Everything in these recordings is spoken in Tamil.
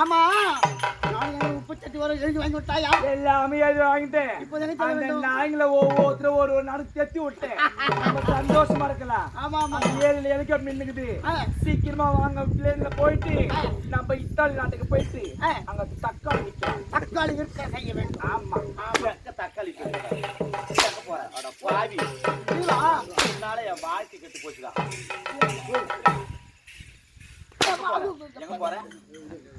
ஆமா. நான் எனக்கு உப்பு சட்டி வர எழுதி வாங்கி விட்டாயா? எல்லாமே வாங்கிட்டேன். தர அந்த நாய்ங்களை ஒவ்வொருத்தரும் ஒரு ஒரு நாடு தெத்தி விட்டேன். நம்ம சந்தோஷமா இருக்கலாம். ஆமா ஆமா. ஹெலிகாப்டர் நின்னுக்குது. ஆ, சீக்கிரமா வாங்க பிளேன்ல போயிட்டு நம்ம இத்தாலி நாட்டுக்கு போயிட்டு. அங்க தக்காளி தக்காளி விற்க செய்ய வேண்டும். ஆமா. தக்காளி கேட்க போறேன். பாவி. என் வாழ்க்கை கெட்டு போச்சுடா. எங்க போறேன்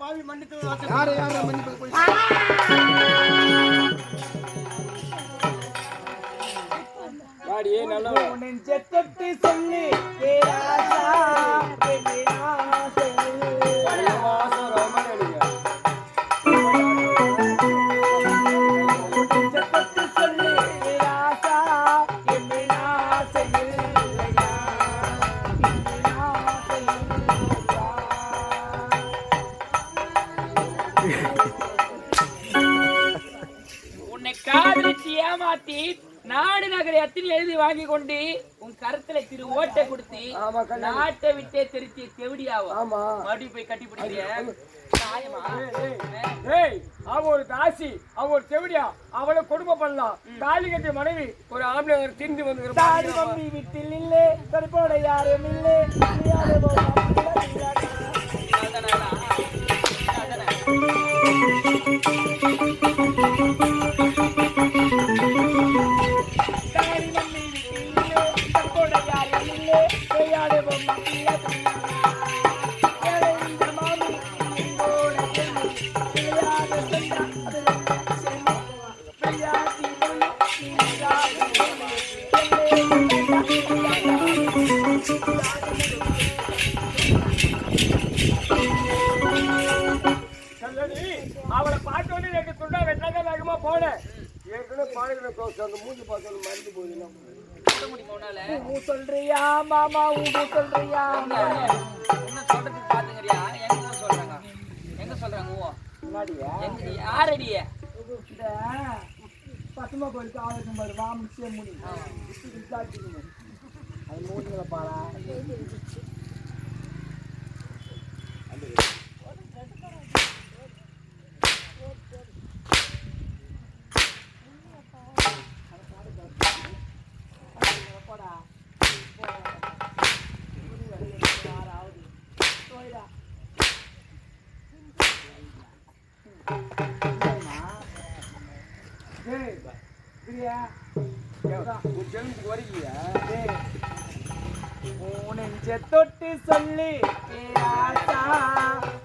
பாவி மன்னித்து யாரை யாரை மன்னிப்பு நெஞ்ச தொட்டு சொல்லு காதலிச்சு ஏமாத்தி நாடு நகர எத்தனை எழுதி வாங்கி கொண்டு உன் கருத்துல திரு ஓட்டை கொடுத்து நாட்டை விட்டே திருச்சி செவிடியாவும் மறுபடியும் போய் கட்டி அவ ஒரு தாசி அவ ஒரு செவிடியா அவளை குடும்பம் பண்ணலாம். தாலி கட்டிய மனைவி ஒரு ஆம்பளை திண்டு வந்து வீட்டில் இல்லே தற்போட யாரும் இல்லே. அவளை பார்த்த உடனே ரெண்டு துண்டா வெட்டாத வேகமா போனேன் ஏற்கனவே பாடுகிற தோசை அந்த மூஞ்சி பார்த்து மறந்து போயிடலாம் சுத்த முடியுமா உன்னால? ஊ சொல்றியா மாமா சொல்றியா? ஓ? முன்னாடியா எங்க- யாரடி? இந்த பசுமை கோயிலுக்கு ஆளுக்கும் பாரு வாமு சேமுனி விசாரிச்சுக்கணும் அது மூஞ்சில பாரா பிரியா உனஞ்ச தொட்டு சொல்லு பேராசா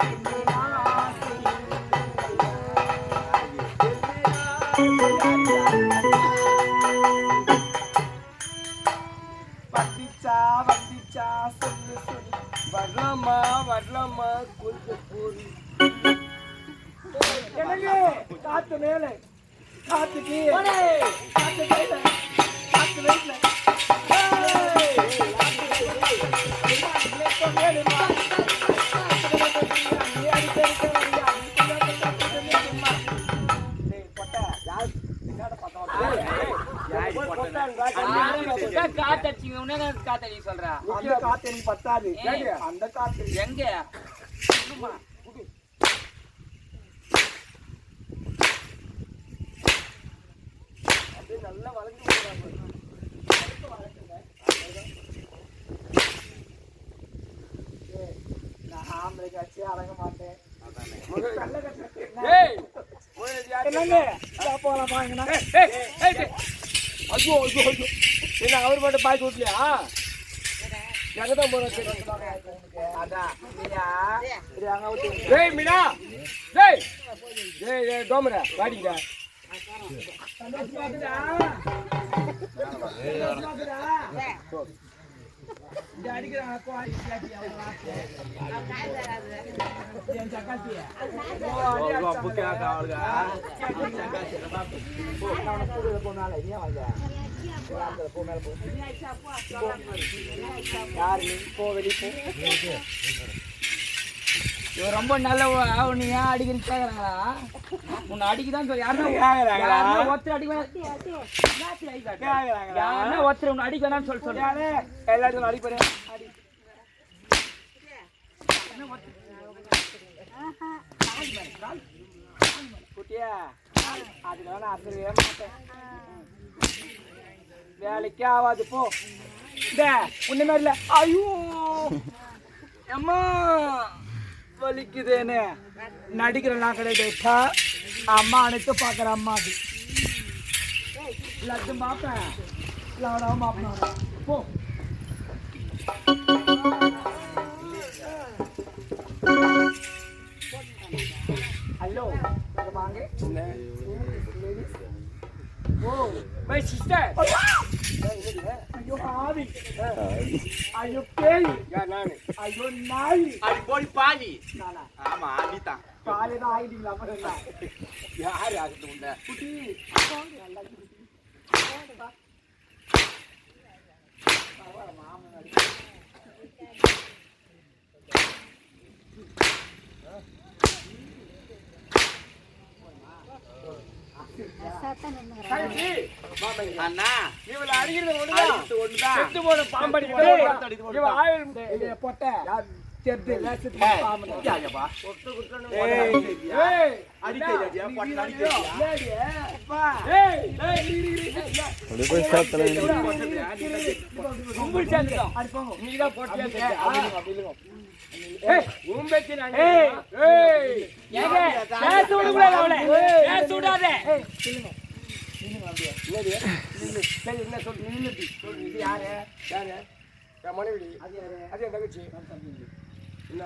என்னை ஆசை வந்துச்சா வந்துச்சா சொல்லு சொல்லு வரலாமா வரலாமா கொஞ்சம் பொறு எனக்கு காத்து மேலே காத்து கீழே காத்து மேலே காத்து காத்தடிச்சிங்க உடனே காத்தடி சொல்றா. அந்த காத்து எனக்கு பத்தாது. ஏய். அந்த காத்து எங்க? நல்லா. ஏய், நான் ஆம்பளை காட்சி அடங்க மாட்டேன். ஐயோ ஐயோ ஐயோ. என்ன அவர் மட்டும் பாய்ச்சி விட்லையா எங்கதான் போறோம்? அதான் மீனா. இது அங்க விட்டு டேய் மீனா. டேய் டேய் டேய் டோமரா வாடிங்க இவன் ரொம்ப நல்லவ உன்னை ஏன் அடிக்கிறேன்னு கேக்குறாங்களா உன்னை அடிக்கதான் சொல்லி. யாருன்னா கேக்குறாங்களா? யாருன்னா ஒருத்தர் அடிக்க வேணாம். யாருன்னா ஒருத்தர் உன்னை அடிக்க வேணாம்னு சொல்லி சொல்லு. எல்லாரும் அடிப்பறேன் குட்டியா அதுக்கு வேணா அசரவே மாட்டேன். வேலைக்கே ஆகாது போ. இந்த ஒண்ணுமே இல்ல. ஐயோ. அம்மா. வலிக்குதேனே நடிக்கிற நான் கிடையாது அம்மா அனைத்து பாக்குற அம்மா அது எல்லாத்தையும் பார்ப்பேன் எல்லாரும் பார்ப்பேன் போ ஹலோ வாங்க ஓ மை சிஸ்டர் ஐயோ ஆவி ஐயோ பேய் நானு ஐயோ நாய் அடி போடி பாவி நானா ஆமா அடித்தான் காலையில ஆகிட்டீங்களா அப்புறம் என்ன யாரு ஆகிட்டு உண்ட குட்டி அண்ணா இவளை அடிக்கிறது ஒண்ணுதான். ஒண்ணுதான். செத்து போன பாம்படி போட்டு யாரு? யாரு? என் மனைவிடி. அது என் தங்கச்சி. என்ன?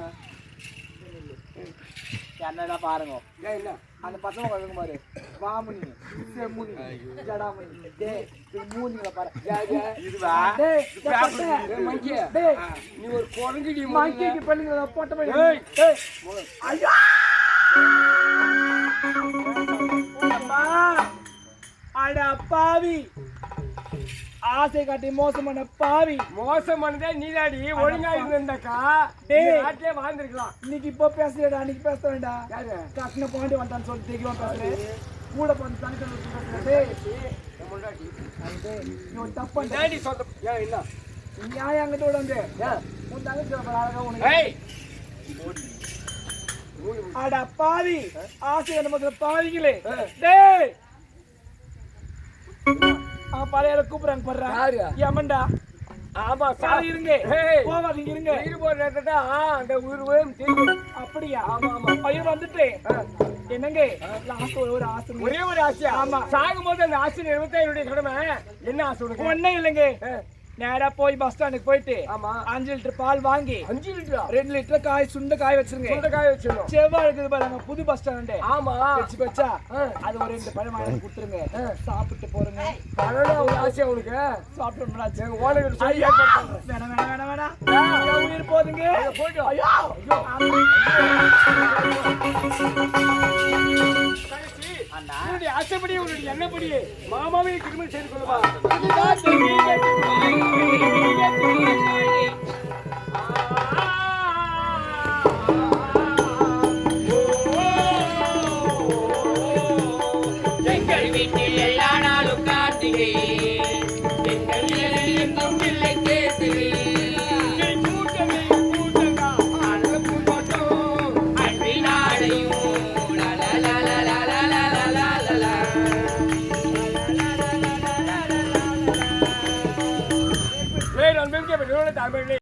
என்னடா பாருங்க என்ன? அந்த பசங்க வழங்க பாரு வாமுனி செம்முனி ஜடாமுனி டேய் இது மூணிங்கள பாரு ஏய், ஏய். இதுவா டேய், இது டேய், பேப்பர் பட்டை. இது. டேய், மங்கி. டேய், நீ ஒரு குரங்குடி மங்கிக்கு பண்ணுங்க போட்ட மாதிரி ஏய் ஏய் ஐயா அம்மா அட பாவி ஆசை காட்டி மோசம் பண்ண பாவி மோசம் பண்ணதே நீதாடி ஒழுங்கா இருந்திருந்தாக்கா டேய் நாட்டிலே வாழ்ந்திருக்கலாம். இன்னைக்கு இப்போ பேசுறடா அன்னைக்கு பேச வேண்டாம். யாரு? கஷ்ட பாண்டி வந்தான்னு சொல்லி தெரியும் பேசுறேன். கூட டேய். இவன் தப்பு டேடி சொல்ற இல்ல. நியாயம் அங்கிட்ட விட வந்து? உன் தங்கச்சி அழகா உனக்கு. அட பாவி. ஆசை என்ன பாவிங்களே. டேய். ஆ பழைய கூப்பிடுறாங்க படுறா ஏமண்டா ஆமா சாரி இருங்க. போவாதீங்க இருங்க. உயிர் நேரத்தா அந்த உயிர் உயிரும் தீரும் அப்படியா? ஆமா ஆமா. ஐயோ வந்துட்டேன் என்னங்க? லாஸ்ட் ஒரு ஒரு ஆசை ஒரே ஒரு ஆசை ஆமா. சாகும் போது அந்த ஆசை நிறுவத்த என்னுடைய கடமை. என்ன ஆசை ஒண்ணே இல்லைங்க. நேரா போய் பஸ் ஸ்டாண்டுக்கு போயிட்டு ஆமா. அஞ்சு லிட்டர் பால் வாங்கி அஞ்சு லிட்டரா? ரெண்டு லிட்டர் காய் சுண்ட காய் வச்சிருங்க. சுண்ட காய் வச்சிருங்க செவ்வாய் இருக்குது பாருங்க புது பஸ் ஸ்டாண்டு ஆமா. வச்சு வச்சா அது ஒரு ரெண்டு பழம் வாங்கி கொடுத்துருங்க. சாப்பிட்டு போறேங்க பழம் ஒரு ஆசை அவனுக்கு சாப்பிட்டு ஓனகிட்ட சொல்லி வேணாம் வேணாம் வேணாம் போதுங்க. போயிட்டு ஐயோ. உன்னுடைய ஆசைப்படி உன்னுடைய எண்ணப்படி மாமாவை திருமணம் செய்து கொள்வா